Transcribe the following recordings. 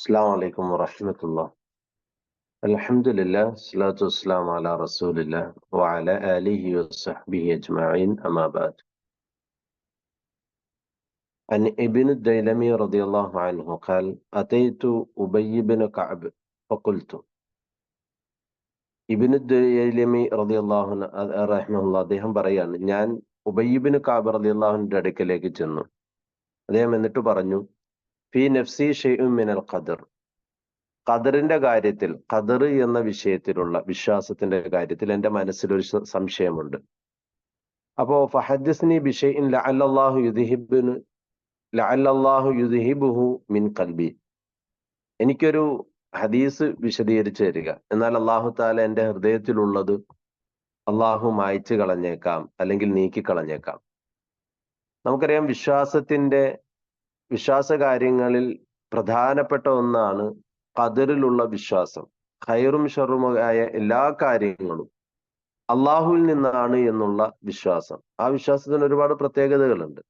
السلام عليكم ورحمة الله الحمد لله الصلاة والسلام على رسول الله وعلى آله وصحبه أجمعين أما بعد عن ابن الديلمي رضي الله عنه قال أتيت أبي بن كعب فقلت ഇബിന് ദൈലമി റളിയല്ലാഹു റഹ്മുള്ള അദ്ദേഹം പറയാണ് ഞാൻ ഉബയ്യബിന് കാബ് റളിയല്ലാഹുവിന്റെ അടുക്കലേക്ക് ചെന്നു അദ്ദേഹം എന്നിട്ട് പറഞ്ഞു ഫി നഫ്സി ഷെയ്ഉം മിനൽ ഖദർ. ഖദറിന്റെ കാര്യത്തിൽ ഖദർ എന്ന വിഷയത്തിലുള്ള വിശ്വാസത്തിന്റെ കാര്യത്തിൽ എന്റെ മനസ്സിൽ ഒരു സംശയമുണ്ട്. അപ്പോ ഫഹദ്ദിസ്നി ബിഷൈഇൻ ലഅല്ലാഹു യുദ്ഹിബുനു ലഅല്ലാഹു യുദ്ഹിബുഹു മിൻ ഖൽബി. എനിക്കൊരു ഹദീസ് വിശദീകരിച്ചു തരിക. എന്നാൽ അള്ളാഹു താല എന്റെ ഹൃദയത്തിലുള്ളത് അള്ളാഹു മായ്ച്ചു കളഞ്ഞേക്കാം അല്ലെങ്കിൽ നീക്കി കളഞ്ഞേക്കാം നമുക്കറിയാം വിശ്വാസത്തിന്റെ വിശ്വാസ കാര്യങ്ങളിൽ പ്രധാനപ്പെട്ട ഒന്നാണ് കതിറിലുള്ള വിശ്വാസം. ഖൈറും ഷറുമായ എല്ലാ കാര്യങ്ങളും അള്ളാഹുവിൽ നിന്നാണ് എന്നുള്ള വിശ്വാസം. ആ വിശ്വാസത്തിന് ഒരുപാട് പ്രത്യേകതകളുണ്ട്.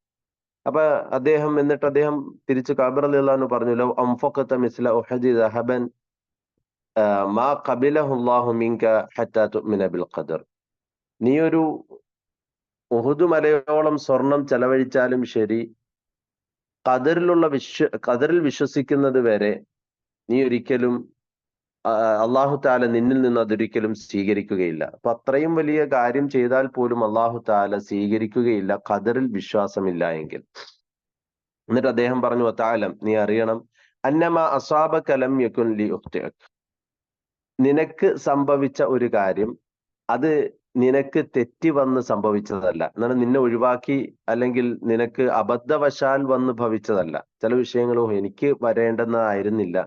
അപ്പൊ അദ്ദേഹം എന്നിട്ട് അദ്ദേഹം തിരിച്ച് കാബർ അലി പറഞ്ഞു ലോ മിസ്ല ഉഹദി ദഹബൻ മാ ബിൽ ഖദർ. നീ ഒരു ഉഹുദ് മലയോളം സ്വർണം ചെലവഴിച്ചാലും ശരി ഖദറിലുള്ള വിശ്വ ഖദറിൽ വിശ്വസിക്കുന്നത് വരെ നീ ഒരിക്കലും അള്ളാഹു താല നിന്നിൽ നിന്ന് അതൊരിക്കലും സ്വീകരിക്കുകയില്ല അപ്പൊ അത്രയും വലിയ കാര്യം ചെയ്താൽ പോലും അള്ളാഹു താല സ്വീകരിക്കുകയില്ല ഖദറിൽ വിശ്വാസമില്ല എങ്കിൽ എന്നിട്ട് അദ്ദേഹം പറഞ്ഞു താലം നീ അറിയണം അന്നമ അസാബ കലം യക്കുൻ ലി. നിനക്ക് സംഭവിച്ച ഒരു കാര്യം അത് നിനക്ക് തെറ്റി വന്ന് സംഭവിച്ചതല്ല. എന്നാണ് നിന്നെ ഒഴിവാക്കി അല്ലെങ്കിൽ നിനക്ക് അബദ്ധവശാൽ വന്ന് ഭവിച്ചതല്ല. ചില വിഷയങ്ങളോ എനിക്ക് വരേണ്ടുന്നതായിരുന്നില്ല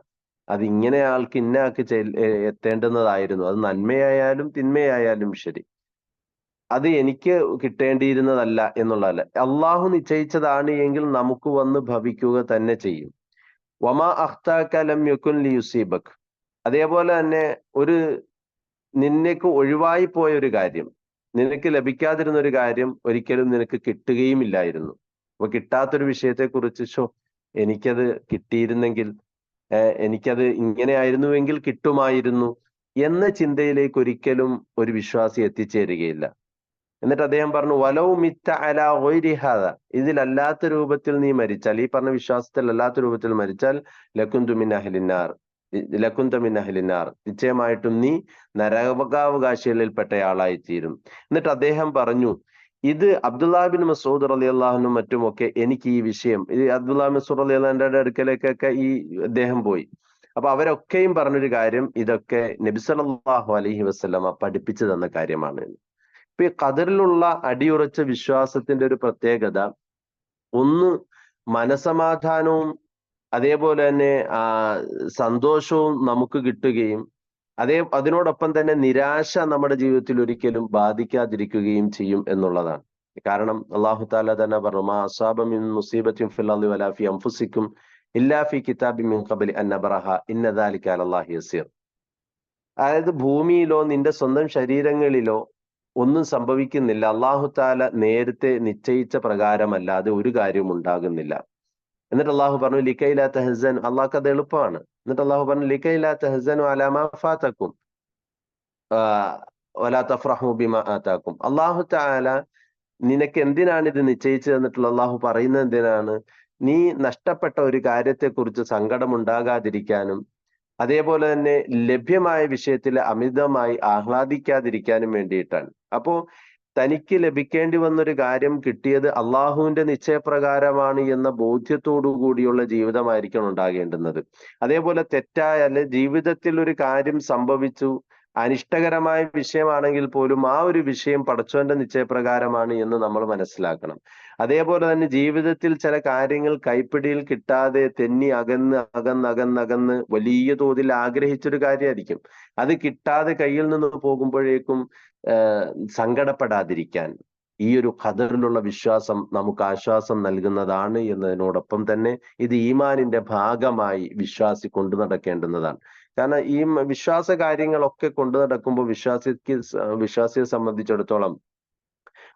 അത് ഇങ്ങനെ ആൾക്ക് ഇന്ന ആൾക്ക് എത്തേണ്ടുന്നതായിരുന്നു. അത് നന്മയായാലും തിന്മയായാലും ശരി. അത് എനിക്ക് കിട്ടേണ്ടിയിരുന്നതല്ല എന്നുള്ളതല്ല. അള്ളാഹു നിശ്ചയിച്ചതാണ് എങ്കിൽ നമുക്ക് വന്ന് ഭവിക്കുക തന്നെ ചെയ്യും. വമാ അഖ്താക്കലം യുക്കുൻ ലിയുസീബക്. അതേപോലെ തന്നെ ഒരു നിന്നേക്ക് ഒഴിവായി പോയ ഒരു കാര്യം നിനക്ക് ലഭിക്കാതിരുന്ന ഒരു കാര്യം ഒരിക്കലും നിനക്ക് കിട്ടുകയുമില്ലായിരുന്നു. അപ്പൊ കിട്ടാത്തൊരു വിഷയത്തെ കുറിച്ച് ഷോ എനിക്കത് കിട്ടിയിരുന്നെങ്കിൽ എനിക്കത് ഇങ്ങനെയായിരുന്നുവെങ്കിൽ കിട്ടുമായിരുന്നു എന്ന ചിന്തയിലേക്ക് ഒരിക്കലും ഒരു വിശ്വാസി എത്തിച്ചേരുകയില്ല. എന്നിട്ട് അദ്ദേഹം പറഞ്ഞു വലൗ മിത്ത അല ഒരിഹാദ ഇതിലല്ലാത്ത രൂപത്തിൽ നീ മരിച്ചാൽ ഈ പറഞ്ഞ വിശ്വാസത്തിൽ അല്ലാത്ത രൂപത്തിൽ മരിച്ചാൽ ലക്കുന്തുമിൻ അഹലിനാർ ലക്കുന്ത നിശ്ചയമായിട്ടും നീ നരകാവകാശികളിൽപ്പെട്ടയാളായി തീരും എന്നിട്ട് അദ്ദേഹം പറഞ്ഞു ഇത് അബ്ദുല്ലാബിൻ മസൂദ് അലി അള്ളാഹുനും മറ്റുമൊക്കെ എനിക്ക് ഈ വിഷയം ഇത് അബ്ദുല്ലാ മസൂദ് അലി അള്ളാഹിന്റെ അടുക്കലേക്കൊക്കെ ഈ അദ്ദേഹം പോയി. അപ്പൊ അവരൊക്കെയും പറഞ്ഞൊരു കാര്യം ഇതൊക്കെ നബി അലഹി വസല്ലമ പഠിപ്പിച്ചു തന്ന കാര്യമാണ്. ഇപ്പൊ ഈ കതിറിലുള്ള അടിയുറച്ച വിശ്വാസത്തിന്റെ ഒരു പ്രത്യേകത ഒന്ന് മനസമാധാനവും അതേപോലെ തന്നെ സന്തോഷവും നമുക്ക് കിട്ടുകയും അതേ അതിനോടൊപ്പം തന്നെ നിരാശ നമ്മുടെ ജീവിതത്തിൽ ഒരിക്കലും ബാധിക്കാതിരിക്കുകയും ചെയ്യും എന്നുള്ളതാണ്. കാരണം അള്ളാഹു താല തന്നെ പറഞ്ഞു മാ അസാബ മുസീബത്തും മുസീബത്തിൻ ഫിൽ അംഫുസിക്കും വലാ ഫി ഇല്ലാ ഫി കിതാബി മിൻ ഖബലി അൻ ഇന്നദാലിക്കാൽ ഇന്ന ദാലിക അലല്ലാഹി യസീർ. അതായത് ഭൂമിയിലോ നിന്റെ സ്വന്തം ശരീരങ്ങളിലോ ഒന്നും സംഭവിക്കുന്നില്ല. അള്ളാഹു താല നേരത്തെ നിശ്ചയിച്ച പ്രകാരമല്ലാതെ ഒരു കാര്യവും ഉണ്ടാകുന്നില്ല. എന്നിട്ട് അള്ളാഹു പറഞ്ഞു ലിക്കയില തെഹസൻ അള്ളാഹ്ക്ക് അത് എളുപ്പമാണ് എന്നിട്ട് അള്ളാഹു പറഞ്ഞു ലിക്കയില തെഹസനു അലാമ ഫാത്തക്കും ആതാക്കും അള്ളാഹു താല നിനക്ക് എന്തിനാണ് ഇത് നിശ്ചയിച്ചു തന്നിട്ടുള്ള അള്ളാഹു പറയുന്നത് എന്തിനാണ്? നീ നഷ്ടപ്പെട്ട ഒരു കാര്യത്തെക്കുറിച്ച് സങ്കടം ഉണ്ടാകാതിരിക്കാനും അതേപോലെ തന്നെ ലഭ്യമായ വിഷയത്തിൽ അമിതമായി ആഹ്ലാദിക്കാതിരിക്കാനും വേണ്ടിയിട്ടാണ്. അപ്പോ തനിക്ക് ലഭിക്കേണ്ടി വന്നൊരു കാര്യം കിട്ടിയത് അള്ളാഹുവിന്റെ നിശ്ചയപ്രകാരമാണ് എന്ന ബോധ്യത്തോടു കൂടിയുള്ള ജീവിതമായിരിക്കണം ഉണ്ടാകേണ്ടുന്നത്. അതേപോലെ തെറ്റായ ജീവിതത്തിൽ ഒരു കാര്യം സംഭവിച്ചു അനിഷ്ടകരമായ വിഷയമാണെങ്കിൽ പോലും ആ ഒരു വിഷയം പടച്ചോന്റെ നിശ്ചയപ്രകാരമാണ് എന്ന് നമ്മൾ മനസ്സിലാക്കണം. അതേപോലെ തന്നെ ജീവിതത്തിൽ ചില കാര്യങ്ങൾ കൈപ്പിടിയിൽ കിട്ടാതെ തെന്നി അകന്ന് അകന്ന് അകന്നകന്ന് വലിയ തോതിൽ ആഗ്രഹിച്ചൊരു കാര്യമായിരിക്കും. അത് കിട്ടാതെ കയ്യിൽ നിന്ന് പോകുമ്പോഴേക്കും സങ്കടപ്പെടാതിരിക്കാൻ. ഈ ഒരു ഖദറിലുള്ള വിശ്വാസം നമുക്ക് ആശ്വാസം നൽകുന്നതാണ് എന്നതിനോടൊപ്പം തന്നെ ഇത് ഈമാനിന്റെ ഭാഗമായി വിശ്വാസി കൊണ്ടു നടക്കേണ്ടുന്നതാണ്. കാരണം ഈ വിശ്വാസ കാര്യങ്ങളൊക്കെ കൊണ്ടു നടക്കുമ്പോൾ വിശ്വാസിക്ക് വിശ്വാസിയെ സംബന്ധിച്ചിടത്തോളം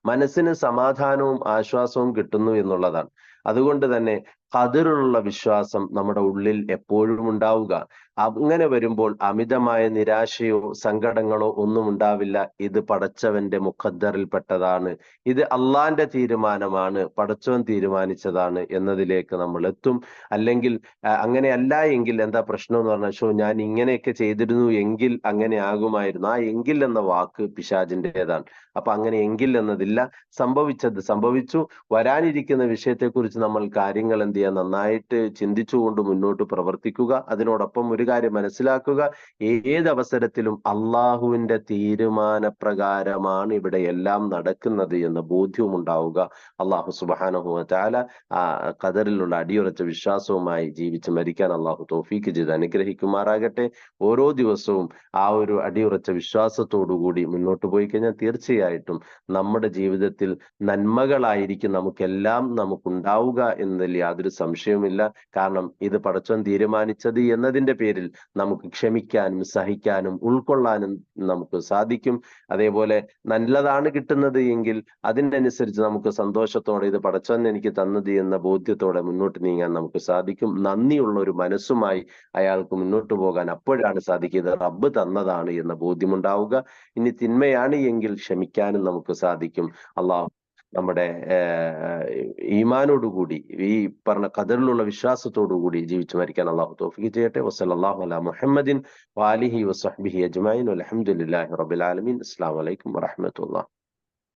മനസ്സിന് സമാധാനവും ആശ്വാസവും കിട്ടുന്നു എന്നുള്ളതാണ്. അതുകൊണ്ട് തന്നെ കതിറുള്ള വിശ്വാസം നമ്മുടെ ഉള്ളിൽ എപ്പോഴും ഉണ്ടാവുക. അങ്ങനെ വരുമ്പോൾ അമിതമായ നിരാശയോ സങ്കടങ്ങളോ ഒന്നും ഉണ്ടാവില്ല. ഇത് പടച്ചവന്റെ മുഖദ്ദറിൽപ്പെട്ടതാണ്. ഇത് അള്ളാന്റെ തീരുമാനമാണ്. പടച്ചവൻ തീരുമാനിച്ചതാണ് എന്നതിലേക്ക് നമ്മൾ എത്തും. അല്ലെങ്കിൽ അങ്ങനെയല്ല എങ്കിൽ എന്താ പ്രശ്നം എന്ന് പറഞ്ഞാൽ ഷോ ഞാൻ ഇങ്ങനെയൊക്കെ ചെയ്തിരുന്നു എങ്കിൽ അങ്ങനെ ആകുമായിരുന്നു. ആ എങ്കിൽ എന്ന വാക്ക് പിശാജിന്റെതാണ് അപ്പൊ അങ്ങനെ എങ്കിൽ എന്നതില്ല. സംഭവിച്ചത് സംഭവിച്ചു. വരാനിരിക്കുന്ന വിഷയത്തെക്കുറിച്ച് നമ്മൾ കാര്യങ്ങൾ എന്ത് ചെയ്യുക നന്നായിട്ട് ചിന്തിച്ചുകൊണ്ട് മുന്നോട്ട് പ്രവർത്തിക്കുക. അതിനോടൊപ്പം ഒരു കാര്യം മനസ്സിലാക്കുക. ഏത് അവസരത്തിലും അള്ളാഹുവിന്റെ തീരുമാനപ്രകാരമാണ് ഇവിടെ എല്ലാം നടക്കുന്നത് എന്ന ബോധ്യവും ഉണ്ടാവുക അള്ളാഹു സുബാനഹു ചാല ആ കതറിലുള്ള അടിയുറച്ച വിശ്വാസവുമായി ജീവിച്ച് മരിക്കാൻ അള്ളാഹു തോഫീക്ക് ചെയ്ത് അനുഗ്രഹിക്കുമാറാകട്ടെ. ഓരോ ദിവസവും ആ ഒരു അടിയുറച്ച വിശ്വാസത്തോടുകൂടി മുന്നോട്ട് പോയി കഴിഞ്ഞാൽ തീർച്ചയായിട്ടും നമ്മുടെ ജീവിതത്തിൽ നന്മകളായിരിക്കും നമുക്കെല്ലാം നമുക്കുണ്ടാവുക എന്നതിൽ യാതൊരു സംശയവുമില്ല. കാരണം ഇത് പടച്ചോൻ തീരുമാനിച്ചത് എന്നതിന്റെ പേരിൽ നമുക്ക് ക്ഷമിക്കാനും സഹിക്കാനും ഉൾക്കൊള്ളാനും നമുക്ക് സാധിക്കും. അതേപോലെ നല്ലതാണ് കിട്ടുന്നത് എങ്കിൽ അതിനനുസരിച്ച് നമുക്ക് സന്തോഷത്തോടെ ഇത് പടച്ചോൻ എനിക്ക് തന്നത് എന്ന ബോധ്യത്തോടെ മുന്നോട്ട് നീങ്ങാൻ നമുക്ക് സാധിക്കും. നന്ദിയുള്ള ഒരു മനസ്സുമായി അയാൾക്ക് മുന്നോട്ട് പോകാൻ അപ്പോഴാണ് സാധിക്കുന്നത്. റബ്ബ് തന്നതാണ് എന്ന ബോധ്യമുണ്ടാവുക. ഇനി തിന്മയാണ് എങ്കിൽ ക്ഷമിക്കാനും നമുക്ക് സാധിക്കും. അള്ളാഹു നമ്മുടെ ഈമാനോടുകൂടി ഈ പറഞ്ഞ കഥറിലുള്ള വിശ്വാസത്തോടുകൂടി ജീവിച്ചു മരിക്കാൻ അള്ളാഹു തോഫിക്ക് ചെയ്യട്ടെ. വസ്സലാഹു അല മുഹമ്മദിൻ വാലിഹി വസ്ബിഹി അജ്മൈൻ അലഹമുല്ലാഹി റബുലാലമീൻ അസ്സാം വലൈക്കും വറഹമത്തുള്ള